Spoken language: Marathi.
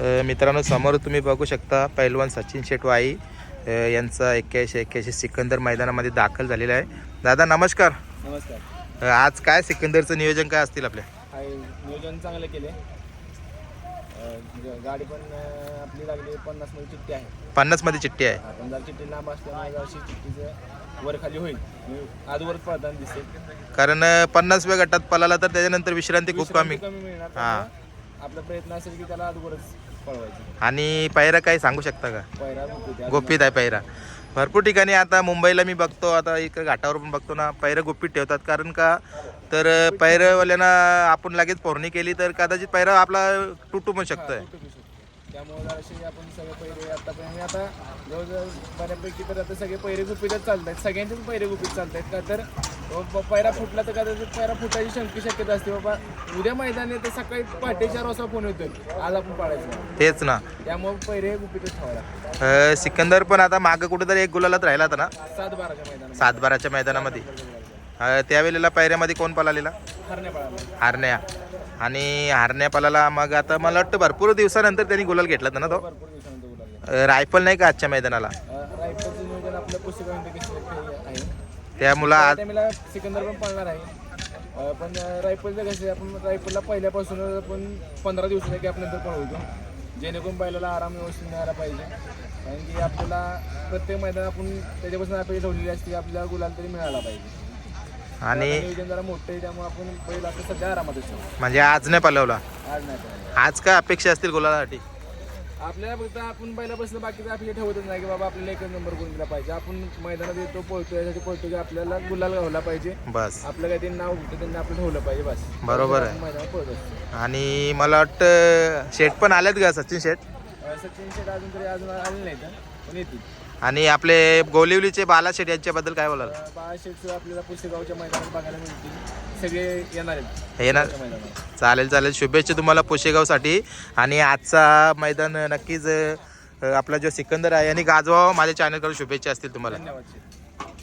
मित्रांनो समोर तुम्ही बघू शकता पैलवान सचिन शेटवाई यांचा एक्क्याऐंशी एक्क्याऐंशी सिकंदर मैदानामध्ये दाखल झालेला आहे. दादा नमस्कार. नमस्कार. आज काय सिकंदरचं नियोजन काय असतील आपल्या? हाय नियोजन चांगलं केले गाडी पण अं, आपली लागली पन्नासमध्ये चिठ्ठी आहे. पन्नासमध्ये चिठ्ठी आहे. आपण जर चिठ्ठी लांब असल्यामुळे अशी चिठ्ठीचं वर खाली होईल. पळताना दिसेल. कारण पन्नासव्या गटात पळाला तर त्याच्यानंतर विश्रांती खूप कमी विश्रांती कमी. मिळणार. हां. त्यामुळं आपला प्रयत्न असेल की त्याला आजवरच आणि पायरा काही सांगू शकता का? गोपीत आहे पायरा. भरपूर ठिकाणी आता मुंबईला मी बघतो आता इकडे घाटावर पण बघतो ना पायरं गोपीत ठेवतात. कारण का? तर पैरवाल्यांना आपण लगेच फोडणी केली तर कदाचित पायरा आपला तुटू पण शकतोय. त्यामुळे असे आपण सगळे पहिरे आतापर्यंत मी आता जवळजवळ बऱ्यापैकी तर आता सगळे पहिरे गुपितच चालत आहेत सगळ्यांचेच पहिरे गुपित चालत आहेत का? तर पैरा फुटला तर कदाचित पैरा फुटायची शंकी शक्यता असते. बाबा उद्या मैदान तर सकाळी पहाटे चार वाजता फोन येतोय. आज आपण पाळायचं. तेच ना. त्यामुळे पहिरे गुपितच अ, सिकंदर पण आता मागं कुठेतरी एक गुलालात राहिला होता ना? सात बाराच्या मैदानात सातबाराच्या मैदानामध्ये. अ, त्यावेळेला पैऱ्यामध्ये कोण पळालेला? हरण्या पाळायला हारण्या. आणि हारण्या पळाला मग आता मला वाटतं भरपूर दिवसानंतर त्यांनी गुलाल घेतला होता ना तो? भरपूर दिवसानंतर बोलायला अ, रायफल नाही का आजच्या मैदानाला? रायफलचं नियोजन आपलं आहे. त्यामुळं आज टायमिला सिकंदर पण पाळणार आहे. अं, पण रायफलचं कसं आहे आपण रायफलला पहिल्यापासून आपण पंधरा दिवसाच्या गॅप नंतर पळवतो. जेणेकरून बैलाला आराम व्यवस्थित मिळायला पाहिजे. कारण की आपल्याला प्रत्येक मैदान आपण त्याच्यापासून अपेक्षा ठेवलेली असते की आपल्याला गुलाल तरी मिळाला पाहिजे. आणि जरा मोठं आहे त्यामुळे आपण बैल आता सध्या आरामातच ठेवू. म्हणजे आज नाही पळवला आज नाही पळवणार. आज काय अपेक्षा असतील गुलालासाठी? आपल्याला फक्त आपण पहिला बसलं बाकीचं आपल्याला ठेवतच नाही की बाबा आपल्याला एकच नंबर करून दिला पाहिजे. आपण मैदानात येतो पळतो यासाठी पळतो की आपल्याला गुलाल गावला पाहिजे. बस. आपलं काही ते नाव होतं त्यांनी आपलं ठेवलं पाहिजे बस. बरोबर आहे. आपण मैदानात पळत असतो. आणि मला वाटतं शेट पण आलेत का सचिन शेट अं, सचिन शेट अजून तरी अजून आले नाहीत हं, पण येतील. आणि आपले गोलिवलीचे बाला शेट यांच्याबद्दल काय बोलाल? अं, बाळा शेट आपल्याला पुसेगावच्या मैदानात बघायला मिळतील. सगळे येणार आहेत. चालेल चालेल. शुभेच्छा तुम्हाला पुशेगावसाठी आणि आजचा मैदान नक्कीच आपला जो सिकंदर आहे यांनी गाजवावा माझ्या चॅनलकडून शुभेच्छा असतील तुम्हाला.